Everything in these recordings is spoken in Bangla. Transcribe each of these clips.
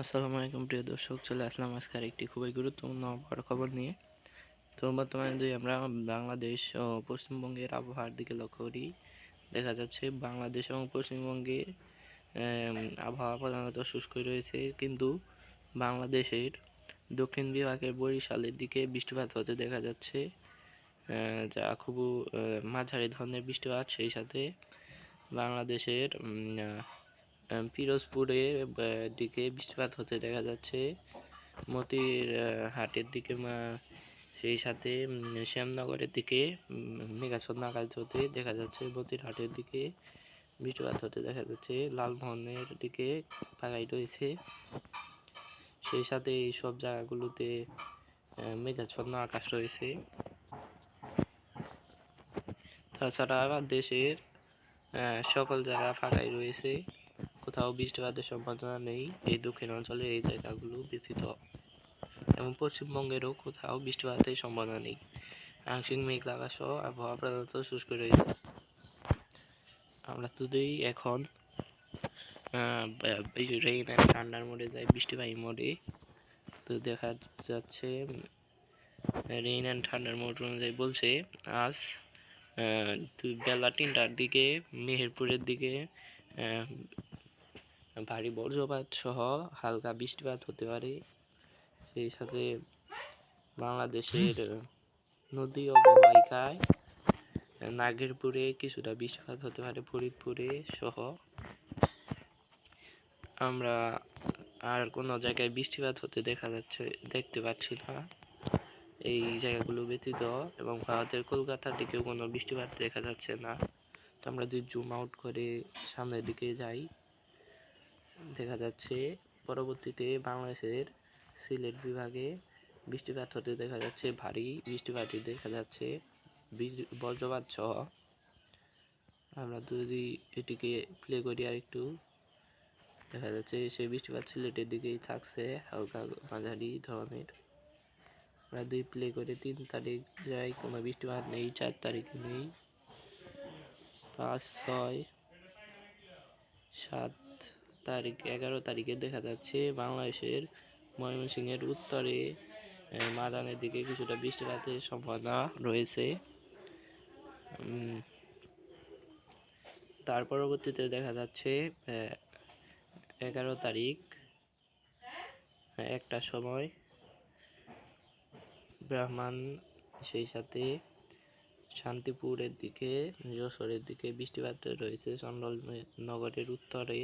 আসসালামু আলাইকুম, প্রিয় দর্শক, চলে আসলাম আজকের একটি খুবই গুরুত্বপূর্ণ বড় খবর নিয়ে। তো বর্তমানে যদি আমরা বাংলাদেশ ও পশ্চিমবঙ্গের আবহাওয়ার দিকে লক্ষ্য করি, দেখা যাচ্ছে বাংলাদেশ এবং পশ্চিমবঙ্গে আবহাওয়া প্রধানত শুষ্কই রয়েছে, কিন্তু বাংলাদেশের দক্ষিণ বিভাগের বরিশালের দিকে বৃষ্টিপাত হতে দেখা যাচ্ছে যা খুব মাঝারি ধরনের বৃষ্টিপাত, সেই সাথে বাংলাদেশের পিরোজপুরের দিকে বৃষ্টিপাত হতে দেখা যাচ্ছে। মতির হাটের দিকে সেই সাথে শ্যামনগরের দিকে উম, মেঘাচ্ছন্ন আকাশ হতে দেখা যাচ্ছে। মতির হাটের দিকে বৃষ্টিপাত হতে দেখা যাচ্ছে। লালমোহনের দিকে পাগাই রয়েছে। সেই সাথে এই সব জায়গাগুলোতে মেঘাচ্ছন্ন আকাশ রয়েছে। তাছাড়া দেশের সকল জায়গা ফাঁকাই রয়েছে। কোথাও বৃষ্টিপাতের সম্ভাবনা নেই। এই দক্ষিণ অঞ্চলের এই জায়গাগুলো ব্যতীত এবং পশ্চিমবঙ্গেরও কোথাও বৃষ্টিপাতের সম্ভাবনা নেই। আংশিক মেঘলা সহ আবহাওয়া প্রধানত শুষ্ক রয়েছে। আমরা যদি এখন রেইন অ্যান্ড ঠান্ডার মোডে যাই, বৃষ্টিবাহী মোডে। তো দেখা যাচ্ছে রেইন অ্যান্ড ঠান্ডার মোড অনুযায়ী বলছে, আজ বেলা তিনটার দিকে, মেহেরপুরের দিকে ভারী বজ্রপাত সহ হালকা বৃষ্টিপাত হতে পারে। সেই সাথে বাংলাদেশের নদী অববাহিকায় নাগেরপুরে কিছুটা বৃষ্টিপাত হতে পারে ফরিদপুরে সহ। আমরা আর কোনো জায়গায় বৃষ্টিপাত হতে দেখা যাচ্ছে, দেখতে পাচ্ছি না। এই জায়গাগুলো ব্যতীত এবং ভারতের কলকাতার দিকেও কোনো বৃষ্টিপাত দেখা যাচ্ছে না। তো আমরা যদি জুম আউট করে সামনের দিকে যাই দেখা যাচ্ছে পরবর্তীতে বাংলাদেশের সিলেট বিভাগে বৃষ্টিপাত হতে দেখা যাচ্ছে, ভারী বৃষ্টিপাতই দেখা যাচ্ছে, বীজ- বজ্রপাত সহ। আমরা যদি এটিকে প্লে করি আর একটু দেখা যাচ্ছে সেই বৃষ্টিপাত সিলেটের দিকেই থাকছে, হালকা মাঝারি ধরনের। আমরা দুই প্লে করে তিন তারিখ যাই কোনো বৃষ্টিপাত নেই, চার তারিখে নেই। পাঁচ, ছয়, সাত তারিখ, এগারো তারিখে দেখা যাচ্ছে বাংলাদেশের ময়মনসিংহের উত্তরে মাদানের দিকে কিছুটা বৃষ্টিপাতের সম্ভাবনা রয়েছে। তার পরবর্তীতে দেখা যাচ্ছে এগারো তারিখ, একটা সময় ব্রাহ্মণ সেই সাথে শান্তিপুরের দিকে, যশোরের দিকে বৃষ্টিপাত রয়েছে চন্ডল নগরের উত্তরে।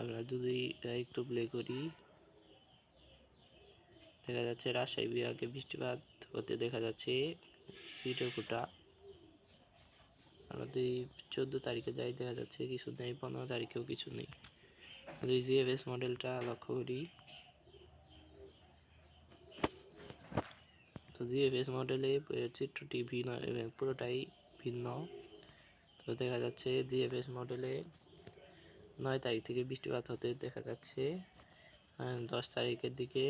আমরা যদি একটু প্লে করি, দেখা যাচ্ছে রাজশাহী বিভাগে বৃষ্টিপাত হতে দেখা যাচ্ছে আমরা যদি চোদ্দ তারিখে যাই, দেখা যাচ্ছে কিছু নেই, পনেরো তারিখেও কিছু নেই। যদি জিএফএস মডেলটা লক্ষ্য করি। তো জিএফএস মডেলে চিত্রটি ভিন্ন পুরোটাই ভিন্ন। তো দেখা যাচ্ছে জিএফএস মডেলে নয় তারিখ থেকে বৃষ্টিপাত হতে দেখা যাচ্ছে। দশ তারিখের দিকে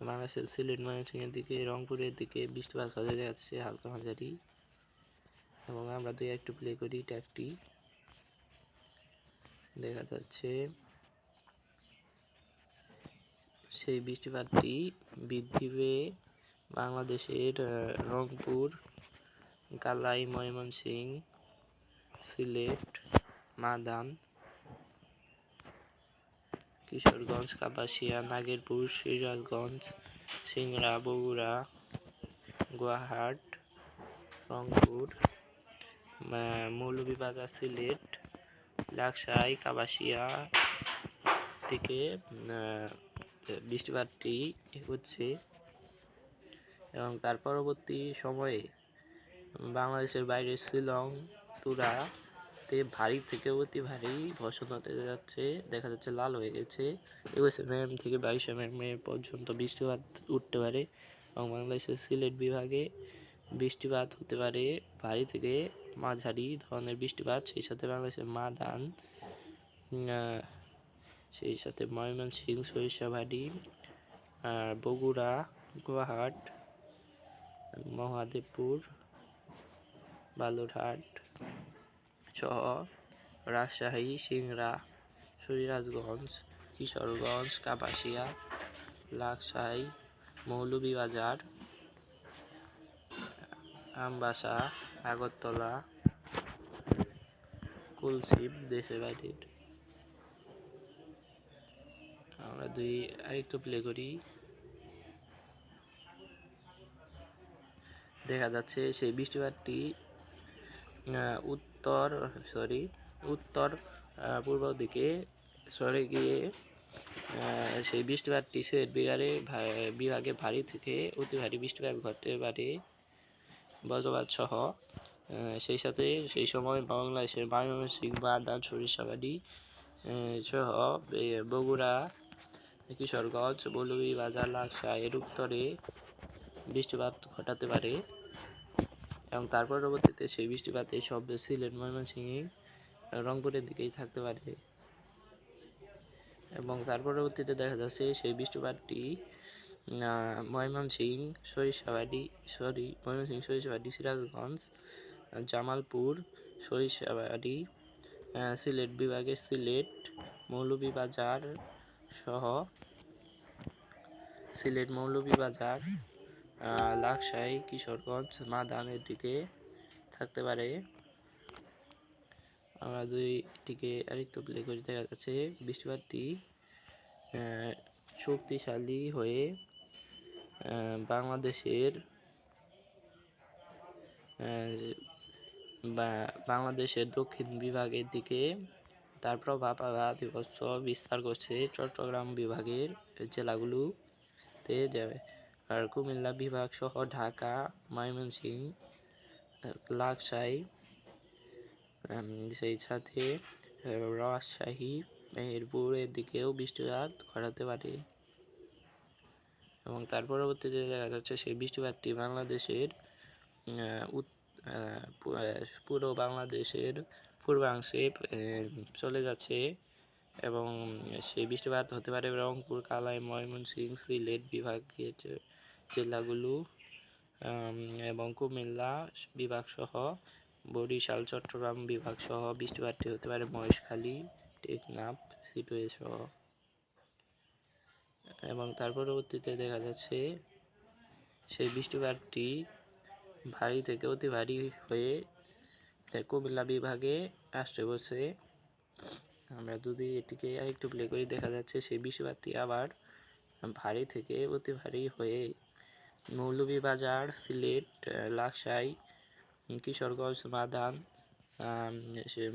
বাংলাদেশের সিলেট, ময়মনসিংহের দিকে, রংপুরের দিকে বৃষ্টিপাত হতে দেখা যাচ্ছে হালকা মাঝারি। এবং আমরা দুই একটু প্লে করি ট্যাগটি দেখা যাচ্ছে সেই বৃষ্টিপাতটি বৃদ্ধি পেয়ে বাংলাদেশের রংপুর কালাই ময়মনসিং সিলেট, মাদান কিশোরগঞ্জ, কাপাসিয়া, নাগেরপুর, সিরাজগঞ্জ, সিংড়া, বগুড়া, গুয়াহাট, রংপুর মৌলভীবাজার, সিলেট লাকসাই কাপাসিয়া থেকে বৃষ্টিপাতটি হচ্ছে এবং তার পরবর্তী সময়ে বাংলাদেশের বাইরে শিলং তুরাতে ভারী থেকে অতি ভারী বর্ষণ হতে যাচ্ছে, দেখা যাচ্ছে লাল হয়ে গেছে। একুশ এম থেকে বাইশ এম পর্যন্ত বৃষ্টিপাত উঠতে পারে এবং বাংলাদেশের সিলেট বিভাগে বৃষ্টিপাত হতে পারে, ভারী থেকে মাঝারি ধরনের বৃষ্টিপাত, সেই সাথে বাংলাদেশের মাদান সেই সাথে ময়মনসিংহ সরিষাবাড়ি আর বগুড়া, গুয়াহাট, মহাদেবপুর, বালুরহাট সহ রাজশাহী, সিংড়া, সিরাজগঞ্জ, কিশোরগঞ্জ, কাপাসিয়া, লাকসাই, মৌলভীবাজার, আমবাসা, আগরতলা কুলশিপ দেশের বাড়ির আমরা দুই আরেকটু প্লে করি। দেখা যাচ্ছে সেই বৃষ্টিপাতটি উত্তর সরি উত্তর পূর্ব দিকে সরে গিয়ে সেই বৃষ্টিপাতটি বিহারে ভা- বিভাগে ভারী থেকে অতি ভারী বৃষ্টিপাত ঘটতে পারে। বজ্রপাত সহ সেই সাথে সেই সময় বাংলাদেশের ময়মনসিংহ বাদান সরিষাবাড়ি সহ বগুড়া, কিশোরগঞ্জ বাজার লাকসা এর উত্তরে বৃষ্টিপাত ঘটাতে পারে। এবং তার পরবর্তীতে সেই বৃষ্টিপাতে শব্দ সিলেট, ময়মনসিংহ, রংপুরের দিকেই থাকতে পারে। এবং তার পরবর্তীতে দেখা যাচ্ছে সেই বৃষ্টিপাতটি ময়মনসিংহ, সরিষাবাড়ি, সরি, ময়মনসিংহ, সরিষাবাড়ি, সিরাজগঞ্জ, জামালপুর, সরিষাবাড়ি সিলেট বিভাগের সিলেট, মৌলভীবাজার সহ সিলেট মৌলভীবাজার লাকসাই, কিশোরগঞ্জ, মাদানের দিকে থাকতে পারে। আমরা দুই দিকে আরেকটু প্লে করে, দেখা যাচ্ছে বৃষ্টিপাতটি শক্তিশালী হয়ে বাংলাদেশের বাংলাদেশের দক্ষিণ বিভাগের দিকে তার প্রভাব আধিপত্য বিস্তার করছে চট্টগ্রাম বিভাগের জেলাগুলোতে যাবে। আর কুমিল্লা বিভাগ সহ ঢাকা, ময়মনসিংহ, লাকসাই সেই সাথে রাজশাহী মেহেরপুরের দিকেও বৃষ্টিপাত ঘটাতে পারে। এবং তার পরবর্তীতে দেখা যাচ্ছে সেই বৃষ্টিপাতটি বাংলাদেশের পুরো বাংলাদেশের পূর্বাংশে চলে যাচ্ছে এবং সেই বৃষ্টিপাত হতে পারে রংপুর, কালাই, ময়মনসিংহ, সিলেট বিভাগের যে- জেলাগুলো এবং কুমিল্লা বিভাগ সহ বরিশাল, চট্টগ্রাম বিভাগ সহ বৃষ্টিপাতটি হতে পারে মহেশখালী, টেকনাফ সিটুয়ে সহ এবং তার পরবর্তীতে দেখা যাচ্ছে সেই বৃষ্টিপাতটি ভারী থেকে অতি ভারী হয়ে কুমিল্লা বিভাগে আসতে বসে। আমরা যদি এটিকে আরেকটু প্লে করি, দেখা যাচ্ছে সেই বৃষ্টিপাতটি আবার ভারী থেকে অতি ভারী হয়ে মৌলভীবাজার, সিলেট লাকসাই কিশোরগঞ্জ মাদান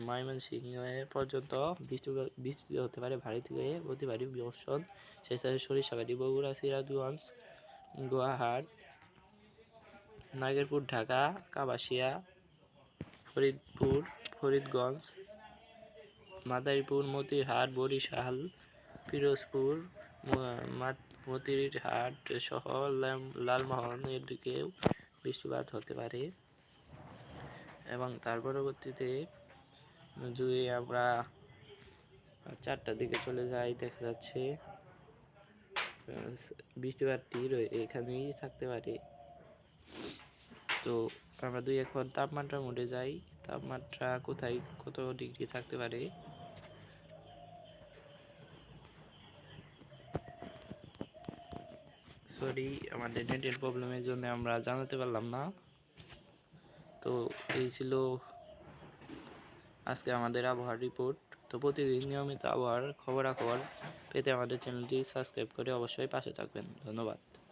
ময়মনসিংহ পর্যন্ত বৃষ্টি হতে পারে ভারী থেকে অতি ভারী বর্ষণ। সেই সরিষাবাড়ি, বগুড়া, সিরাজগঞ্জ, গুয়াহাট, নাগেরপুর, ঢাকা কাবাসিয়া ফরিদপুর, ফরিদগঞ্জ, মাদারীপুর, মতিরহাট, বরিশাল, পিরোজপুর মতিরহাট সহ লাম- লালমোহনের দিকেও বৃষ্টিপাত হতে পারে। এবং তার পরবর্তীতে যদি আমরা চারটার দিকে চলে যাই, দেখা যাচ্ছে বৃষ্টিপাতটি এখানেই থাকতে পারে। তো আমরা দুই এখন তাপমাত্রা মোডে যাই। তাপমাত্রা কোথায়, কত ডিগ্রি থাকতে পারে? সরি আমাদের নেটের প্রবলেমের জন্য আমরা জানাতে পারলাম না। তো এই ছিল আজকে আমাদের আবহাওয়ার রিপোর্ট তো প্রতিদিন নিয়মিত আবহাওয়ার খবরাখবর পেতে আমাদের চ্যানেলটি সাবস্ক্রাইব করে অবশ্যই পাশে থাকবেন। ধন্যবাদ।